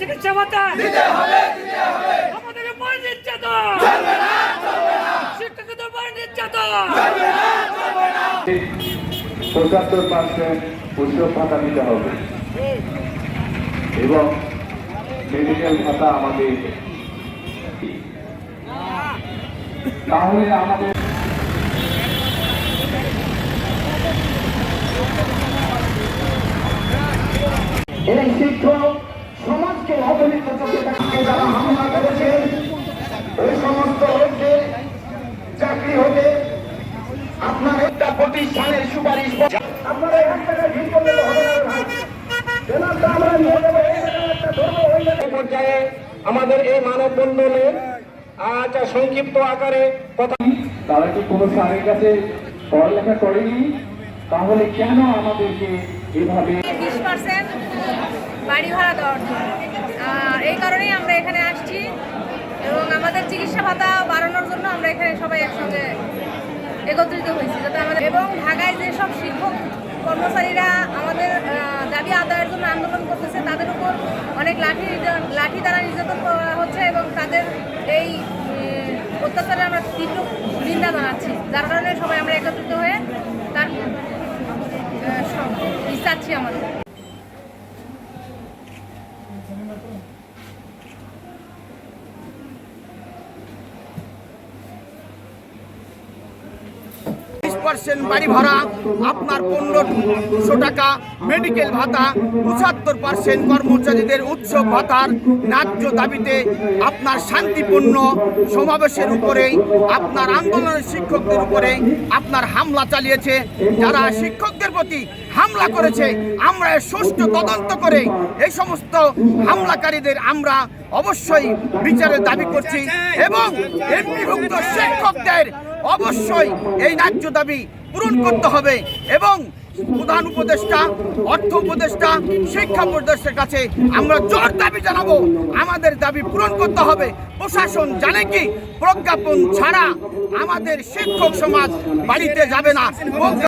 চিকিৎসা ভাতা? আমাদের মার নির্যাতন। শিক্ষকদের মার নির্যাতন। পঁচাত্তর পার্সেন্ট উৎসব ভাতা দিতে হবে। এবং মেডিকেল ভাতা আমাদের। তাহলে আমাদের চাকরি হবে আপনার একটা প্রতিষ্ঠানের সুপারিশ পর্যায়ে আমাদের এই মানববন্ধনে আজ সংক্ষিপ্ত আকারে কথা তারা কি কোনো স্যারের কাছে পড়ালেখা করেনি? তাহলে কেন আমাদেরকে এভাবে বাড়ি ভাড়া দেওয়ার এই কারণেই আমরা এখানে আসছি এবং আমাদের চিকিৎসা ভাতা বাড়ানোর জন্য আমরা এখানে সবাই একসঙ্গে একত্রিত হয়েছি। যাতে আমাদের এবং ঢাকায় যেসব শিক্ষক কর্মচারীরা আমাদের দাবি আদায়ের জন্য আন্দোলন করতেছে, তাদের উপর অনেক লাঠি লাঠি দ্বারা নির্যাতন করা হচ্ছে এবং তাদের এই অত্যাচারে আমরা তীব্র নিন্দা জানাচ্ছি। যার কারণে সবাই আমরা একত্রিত হয়ে তার চাচ্ছি আমাদের। পার্সেন্ট বাড়ি ভাড়া, আপনার পনেরোশো টাকা মেডিকেল ভাতা, পঁচাত্তর পার্সেন্ট কর্মচারীদের উৎসব ভাতার ন্যায্য দাবিতে আপনার শান্তিপূর্ণ সমাবেশের উপরেই, আপনার আন্দোলনের শিক্ষকদের উপরে আপনার হামলা চালিয়েছে। যারা শিক্ষকদের প্রতি হামলা করেছে, আমরা সুষ্ঠু তদন্ত করে এই সমস্ত হামলাকারীদের আমরা অবশ্যই বিচারের দাবি করছি এবং এমপিভুক্ত শিক্ষকদের অবশ্যই এই ন্যায্য দাবি পূরণ করতে হবে এবং প্রধান উপদেষ্টা, অর্থ উপদেষ্টা, শিক্ষা উপদেষ্টার কাছে আমরা জোর দাবি জানাব। আমাদের দাবি পূরণ করতে হবে। প্রশাসন জানে কি? প্রজ্ঞাপন ছাড়া আমাদের শিক্ষক সমাজ বাড়িতে যাবে না।